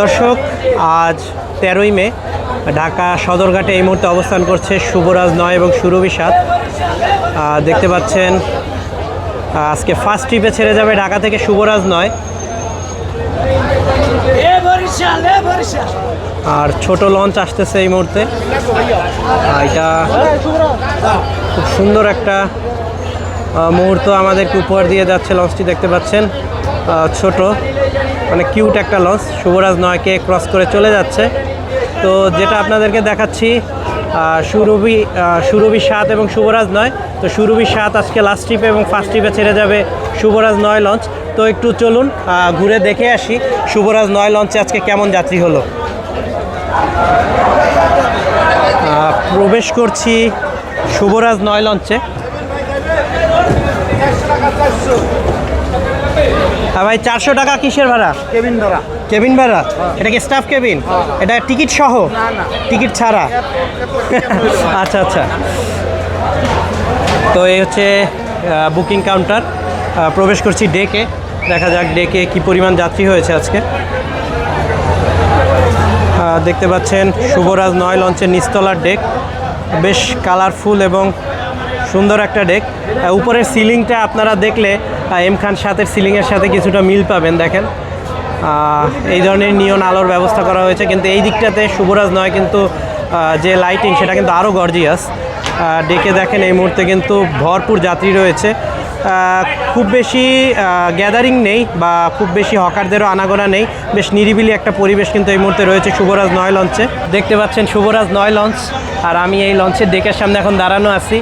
দর্শক আজ তেরোই মে ঢাকা সদরঘাটে এই মুহূর্তে অবস্থান করছে শুভরাজ নয় এবং সুরভি সাত দেখতে পাচ্ছেন আজকে ফার্স্ট ট্রিপে ছেড়ে যাবে ঢাকা থেকে শুভরাজ নয়। আর ছোট লঞ্চ আসতেছে এই মুহূর্তে। এটা খুব সুন্দর একটা মুহূর্ত আমাদেরকে উপহার দিয়ে যাচ্ছে লঞ্চটি দেখতে পাচ্ছেন। ছোট। মানে কিউট একটা লঞ্চ শুভরাজ নয়কে ক্রস করে চলে যাচ্ছে। তো যেটা আপনাদেরকে দেখাচ্ছি সুরভি সুরভি সাত এবং শুভরাজ নয়। তো সুরভি সাত আজকে লাস্ট ট্রিপে এবং ফার্স্ট ট্রিপে ছেড়ে যাবে শুভরাজ নয় লঞ্চ তো একটু চলুন ঘুরে দেখে আসি শুভরাজ নয় লঞ্চে আজকে কেমন যাত্রী হলো। প্রবেশ করছি শুভরাজ নয় লঞ্চে হ্যাঁ ভাই চারশো টাকা কিসের ভাড়া? কেবিন ভাড়া। কেবিন ভাড়া? এটা কি স্টাফ কেবিন? এটা টিকিট সহ? টিকিট ছাড়া? আচ্ছা আচ্ছা। তো এই হচ্ছে বুকিং কাউন্টার প্রবেশ করছি ডেকে। দেখা যাক ডেকে কি পরিমাণ যাত্রী হয়েছে আজকে। দেখতে পাচ্ছেন শুভরাজ নয় লঞ্চের নিস্তলার ডেক বেশ কালারফুল এবং সুন্দর একটা ডেক উপরের সিলিংটা আপনারা দেখলে এম খান সাথের সিলিংয়ের সাথে কিছুটা মিল পাবেন, দেখেন। এই ধরনের নিয়ন আলোর ব্যবস্থা করা হয়েছে, কিন্তু এই দিকটাতে শুভরাজ নয়, কিন্তু যে লাইটিং সেটা কিন্তু আরও গর্জিয়াস ডেকে দেখেন, এই মুহূর্তে কিন্তু ভরপুর যাত্রী রয়েছে। খুব বেশি গ্যাদারিং নেই বা খুব বেশি হকারদেরও আনাগোনা নেই। বেশ নিরিবিলি একটা পরিবেশ কিন্তু এই মুহূর্তে রয়েছে শুভরাজ নয় লঞ্চে। দেখতে পাচ্ছেন শুভরাজ নয় লঞ্চ, আর আমি এই লঞ্চের ডেকের সামনে এখন দাঁড়ানো আছি।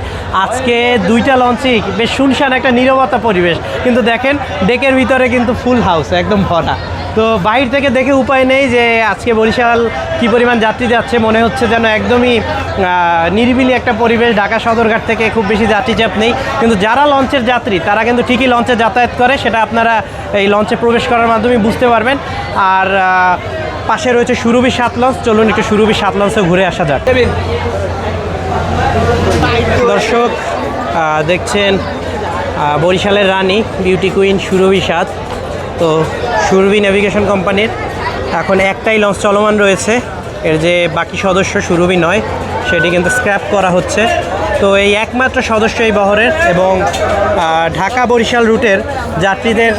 আজকে দুইটা লঞ্চই বেশ শুনশান একটা নিরবতা পরিবেশ। কিন্তু দেখেন, ডেকের ভিতরে কিন্তু ফুল হাউস একদম ভরা। তো বাইরে থেকে দেখে উপায় নেই যে আজকে বরিশাল কি পরিমাণ যাত্রী যাচ্ছে। মনে হচ্ছে যেন একদমই নিরিবিলি একটা পরিবেশ। ঢাকা সদরঘাট থেকে খুব বেশি যাত্রী চাপ নেই। কিন্তু যারা লঞ্চের যাত্রী, তারা কিন্তু ঠিকই লঞ্চে যাতায়াত করে। সেটা আপনারা এই লঞ্চে প্রবেশ করার মাধ্যমে বুঝতে পারবেন। আর পাশে রয়েছে সুরভি সাত লঞ্চ। চলুন একটু সুরভি সাত লঞ্চে ঘুরে আসা যাক। দর্শক দেখছেন বরিশালের রানী বিউটি কুইন সুরভি সাত। তো সুরভি নেভিগেশন কোম্পানির এখন একটাই লঞ্চ চলমান রয়েছে। এর যে বাকি সদস্য সুরভি নয় সেটি কিন্তু স্ক্র্যাপ করা হচ্ছে। তো এই একমাত্র সদস্য এই বহরের এবং ঢাকা বরিশাল রুটের যাত্রীদের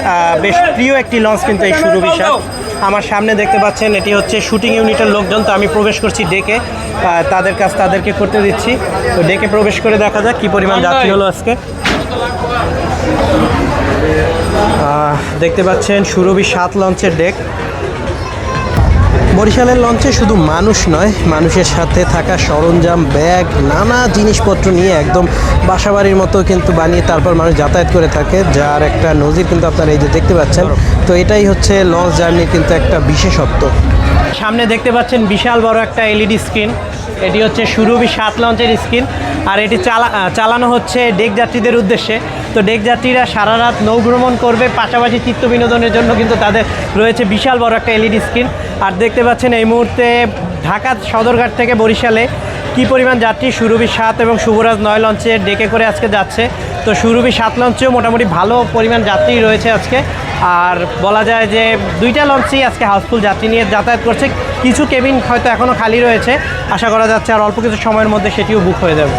বেশ প্রিয় একটি লঞ্চ কিন্তু এই সুরভি সাত। আমার সামনে দেখতে পাচ্ছেন এটি হচ্ছে শুটিং ইউনিটের লোকজন। তো আমি প্রবেশ করছি ডেকে তাদের কাজ তাদেরকে করতে দিচ্ছি। তো ডেকে প্রবেশ করে দেখা যাক কি পরিমাণ যাত্রী হলো আজকে। দেখতে পাচ্ছেন সুরভি সাত লঞ্চের ডেক বরিশালের লঞ্চে শুধু মানুষ নয়, মানুষের সাথে থাকা সরঞ্জাম, ব্যাগ, নানা জিনিসপত্র নিয়ে একদম বাসাবাড়ির মতো কিন্তু বানিয়ে তারপর মানুষ যাতায়াত করে থাকে। যার একটা নজির কিন্তু আপনারা এই যে দেখতে পাচ্ছেন। তো এটাই হচ্ছে লঞ্চ জার্নির কিন্তু একটা বিশেষত্ব। সামনে দেখতে পাচ্ছেন বিশাল বড় একটা এলইডি স্ক্রিন। এটি হচ্ছে সুরভি সাত লঞ্চের স্ক্রিন। আর এটি চালা চালানো হচ্ছে ডেক যাত্রীদের উদ্দেশ্যে। তো ডেক যাত্রীরা সারা রাত নৌভ্রমণ করবে, পাশাপাশি চিত্ত বিনোদনের জন্য কিন্তু তাদের রয়েছে বিশাল বড় একটা এলইডি স্ক্রিন। আর দেখতে পাচ্ছেন এই মুহূর্তে ঢাকা সদরঘাট থেকে বরিশালে কি পরিমাণ যাত্রী? সুরভি সাত এবং শুভরাজ নয় লঞ্চে ডেকে করে আজকে যাচ্ছে। তো সুরভি সাত লঞ্চেও মোটামুটি ভালো পরিমাণ যাত্রী রয়েছে আজকে। আর বলা যায় যে দুইটা লঞ্চই আজকে হাউসফুল যাত্রী নিয়ে যাতায়াত করছে। কিছু কেবিন হয়তো এখনও খালি রয়েছে। আশা করা যাচ্ছে আর অল্প কিছু সময়ের মধ্যে সেটিও বুক হয়ে যাবে।